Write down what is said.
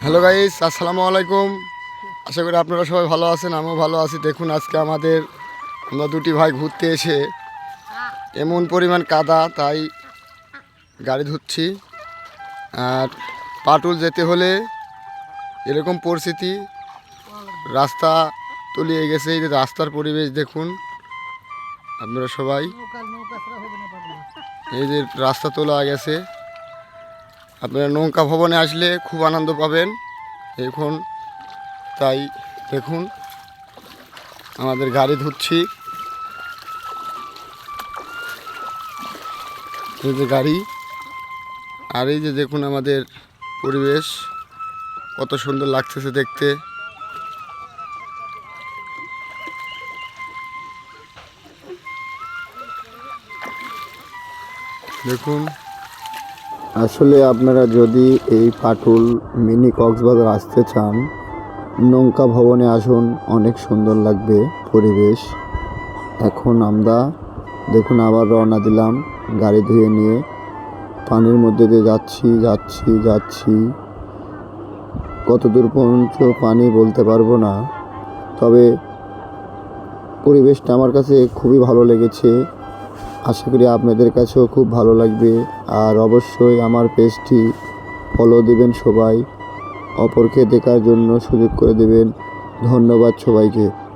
Hello guys, আসসালামু আলাইকুম। আশা করি আপনারা সবাই ভালো আছেন, আমিও ভালো আছি। দেখুন, আজকে আমাদের, আমরা দুটি ভাই ঘুরতে এসে এমন পরিমাণ কাদা, তাই গাড়ি ধুচ্ছি। আর পাটুল যেতে হলে এরকম পরিস্থিতি, রাস্তা তলিয়ে গেছে, এই রাস্তার পরিবেশ দেখুন। আপনারা সবাই, এই যে রাস্তা তোলা গেছে। আপনারা নৌকা ভবনে আসলে খুব আনন্দ পাবেন। এখন তাই দেখুন, আমাদের গাড়ি ধুচ্ছি এই যে গাড়ি, আর এই যে দেখুন আমাদের পরিবেশ, কত সুন্দর লাগতেছে দেখতে। দেখুন আসলে আপনারা যদি এই পাটুল মিনি কক্সবাজার আসতে চান, নৌকা ভবনে আসুন, অনেক সুন্দর লাগবে পরিবেশ। এখন আমরা দেখুন আবার রওনা দিলাম, গাড়ি ধুয়ে নিয়ে পানির মধ্যে দিয়ে যাচ্ছি যাচ্ছি যাচ্ছি। কত দূর পর্যন্ত পানি বলতে পারব না, তবে পরিবেশটা আমার কাছে খুবই ভালো লেগেছে। আশা করি আপনাদের কাছেও খুব ভালো লাগবে। আর অবশ্যই আমার পেজটি ফলো দেবেন সবাই। অপরকে দেখার জন্য সুযোগ করে দেবেন। ধন্যবাদ সবাইকে।